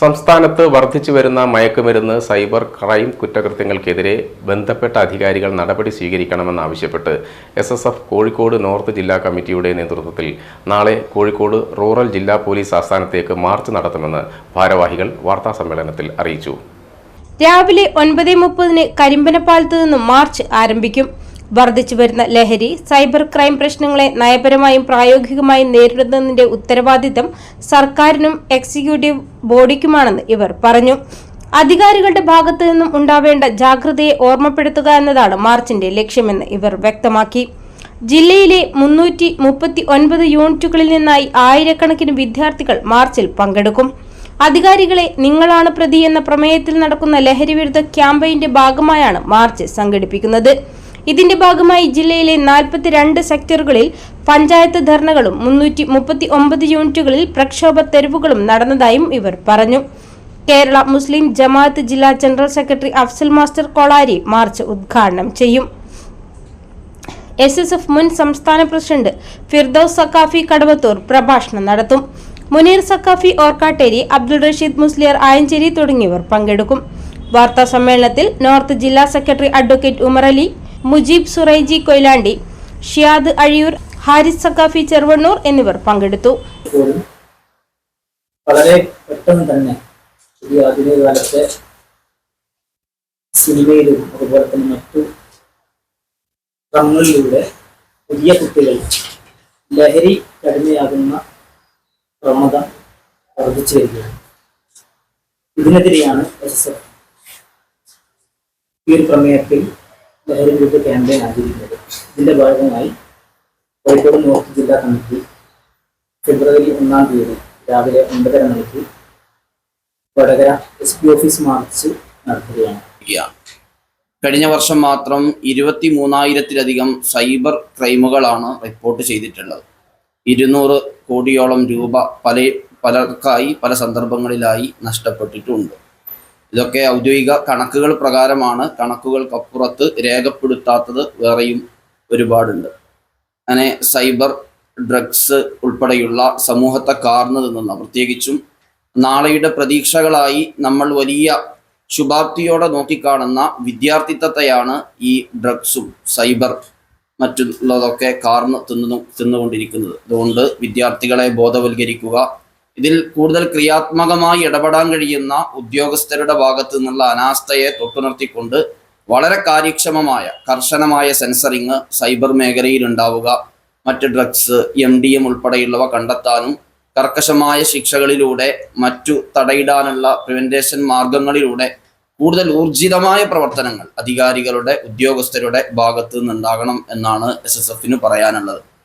സംസ്ഥാനത്ത് വർദ്ധിച്ചു വരുന്ന മയക്കുമരുന്ന് സൈബർ ക്രൈം കുറ്റകൃത്യങ്ങൾക്കെതിരെ ബന്ധപ്പെട്ട അധികാരികൾ നടപടി സ്വീകരിക്കണമെന്നാവശ്യപ്പെട്ട് S S F Kozhikode north ജില്ലാ കമ്മിറ്റിയുടെ നേതൃത്വത്തിൽ നാളെ കോഴിക്കോട് റൂറൽ ജില്ലാ പോലീസ് ആസ്ഥാനത്തേക്ക് മാർച്ച് നടത്തുമെന്ന് ഭാരവാഹികൾ വാർത്താസമ്മേളനത്തിൽ അറിയിച്ചു. രാവിലെ ഒൻപത് മുപ്പതിന് കരിമ്പനപ്പാലത്ത് നിന്നും മാർച്ച് ആരംഭിക്കും. വർദ്ധിച്ചു വരുന്ന ലഹരി സൈബർ ക്രൈം പ്രശ്നങ്ങളെ നയപരമായും പ്രായോഗികമായും നേരിടുന്നതിന്റെ ഉത്തരവാദിത്തം സർക്കാരിനും എക്സിക്യൂട്ടീവ് ബോഡിക്കുമാണെന്ന് ഇവർ പറഞ്ഞു. അധികാരികളുടെ ഭാഗത്തു നിന്നും ഉണ്ടാവേണ്ട ജാഗ്രതയെ ഓർമ്മപ്പെടുത്തുക എന്നതാണ് മാർച്ചിന്റെ ലക്ഷ്യമെന്ന് ഇവർ വ്യക്തമാക്കി. ജില്ലയിലെ മുന്നൂറ്റി മുപ്പത്തി ഒൻപത് യൂണിറ്റുകളിൽ നിന്നായി ആയിരക്കണക്കിന് വിദ്യാർത്ഥികൾ മാർച്ചിൽ പങ്കെടുക്കും. അധികാരികളെ നിങ്ങളാണ് പ്രതി എന്ന പ്രമേയത്തിൽ നടക്കുന്ന ലഹരി വിരുദ്ധ ക്യാമ്പയിന്റെ ഭാഗമായാണ് മാർച്ച് സംഘടിപ്പിക്കുന്നത്. ഇതിന്റെ ഭാഗമായി ജില്ലയിലെ നാൽപ്പത്തിരണ്ട് സെക്ടറുകളിൽ പഞ്ചായത്ത് ധർണകളും മുന്നൂറ്റി മുപ്പത്തി ഒമ്പത് യൂണിറ്റുകളിൽ പ്രക്ഷോഭ തെരുവുകളും നടന്നതായും ഇവർ പറഞ്ഞു. കേരള മുസ്ലിം ജമാഅത്ത് ജില്ലാ general secretary Afsal master Kolari march ഉദ്ഘാടനം ചെയ്യും. എസ് എസ് എഫ് മുൻ സംസ്ഥാന പ്രസിഡന്റ് ഫിർദൌസ് സക്കാഫി കടവത്തൂർ പ്രഭാഷണം നടത്തും. മുനീർ സക്കാഫി ഓർക്കാട്ടേരി അബ്ദുൾ റഷീദ് മുസ്ലിയർ ആയഞ്ചേരി തുടങ്ങിയവർ പങ്കെടുക്കും. വാർത്താ സമ്മേളനത്തിൽ നോർത്ത് ജില്ലാ സെക്രട്ടറി അഡ്വക്കേറ്റ് ഉമർ അലി മുജീബ് സുറൈജി കൊയിലാണ്ടി ഷിയാദ് അഴിയൂർ ഹാരിസ് സക്കാഫി ചെറുവണ്ണൂർ എന്നിവർ പങ്കെടുത്തു. വളരെ പെട്ടെന്ന് തന്നെ ഈ ആധുനിക കാലത്തെ സിനിമയിലും അതുപോലെ തന്നെ മറ്റു ക്രമങ്ങളിലൂടെ പുതിയ കുട്ടികൾ ലഹരി കടിമയാകുന്ന പ്രവണത വർദ്ധിച്ചു വരികയാണ്. ഇതിനെതിരെയാണ് എസ് എഫ് ഈ ഒരു പ്രമേയത്തിൽ ലഹരി വിരുദ്ധ ക്യാമ്പയിൻ ആചരിക്കുന്നത്. ഇതിന്റെ ഭാഗമായി കോഴിക്കോട് നോർത്ത് ജില്ലാ കമ്മിറ്റി ഫെബ്രുവരി ഒന്നാം തീയതി രാവിലെ ഒൻപതര മണിക്ക് Vadakara S P office march നടത്തുകയാണ്. കഴിഞ്ഞ വർഷം മാത്രം ഇരുപത്തി മൂന്നായിരത്തിലധികം സൈബർ ക്രൈമുകളാണ് റിപ്പോർട്ട് ചെയ്തിട്ടുള്ളത്. ഇരുന്നൂറ് കോടിയോളം രൂപ പല പലർക്കായി പല സന്ദർഭങ്ങളിലായി നഷ്ടപ്പെട്ടിട്ടുണ്ട്. ഇതൊക്കെ ഔദ്യോഗിക കണക്കുകൾ പ്രകാരമാണ്. കണക്കുകൾക്കപ്പുറത്ത് രേഖപ്പെടുത്താത്തത് വേറെയും ഒരുപാടുണ്ട്. അങ്ങനെ സൈബർ ഡ്രഗ്സ് ഉൾപ്പെടെയുള്ള സമൂഹത്തെ കാർന്നു തിന്നുന്ന പ്രത്യേകിച്ചും നാളെയുടെ പ്രതീക്ഷകളായി നമ്മൾ വലിയ ശുഭാപ്തിയോടെ നോക്കിക്കാണുന്ന വിദ്യാർത്ഥിത്വത്തെയാണ് ഈ ഡ്രഗ്സും സൈബർ മറ്റുള്ളതൊക്കെ കാർന്ന് തിന്നു തിന്നുകൊണ്ടിരിക്കുന്നത്. അതുകൊണ്ട് വിദ്യാർത്ഥികളെ ബോധവൽക്കരിക്കുക ഇതിൽ കൂടുതൽ ക്രിയാത്മകമായി ഇടപെടാൻ കഴിയുന്ന ഉദ്യോഗസ്ഥരുടെ ഭാഗത്തു നിന്നുള്ള അനാസ്ഥയെ തൊട്ടുനിർത്തിക്കൊണ്ട് വളരെ കാര്യക്ഷമമായ കർശനമായ സെൻസറിങ് സൈബർ മേഖലയിൽ ഉണ്ടാവുക മറ്റ് ഡ്രഗ്സ് എം ഡി എം ഉൾപ്പെടെയുള്ളവ കണ്ടെത്താനും കർക്കശമായ ശിക്ഷകളിലൂടെ മറ്റു തടയിടാനുള്ള പ്രിവെന്റേഷൻ മാർഗങ്ങളിലൂടെ കൂടുതൽ ഊർജിതമായ പ്രവർത്തനങ്ങൾ അധികാരികളുടെ ഉദ്യോഗസ്ഥരുടെ ഭാഗത്തു നിന്നുണ്ടാകണം എന്നാണ് എസ് എസ് എഫിന് പറയാനുള്ളത്.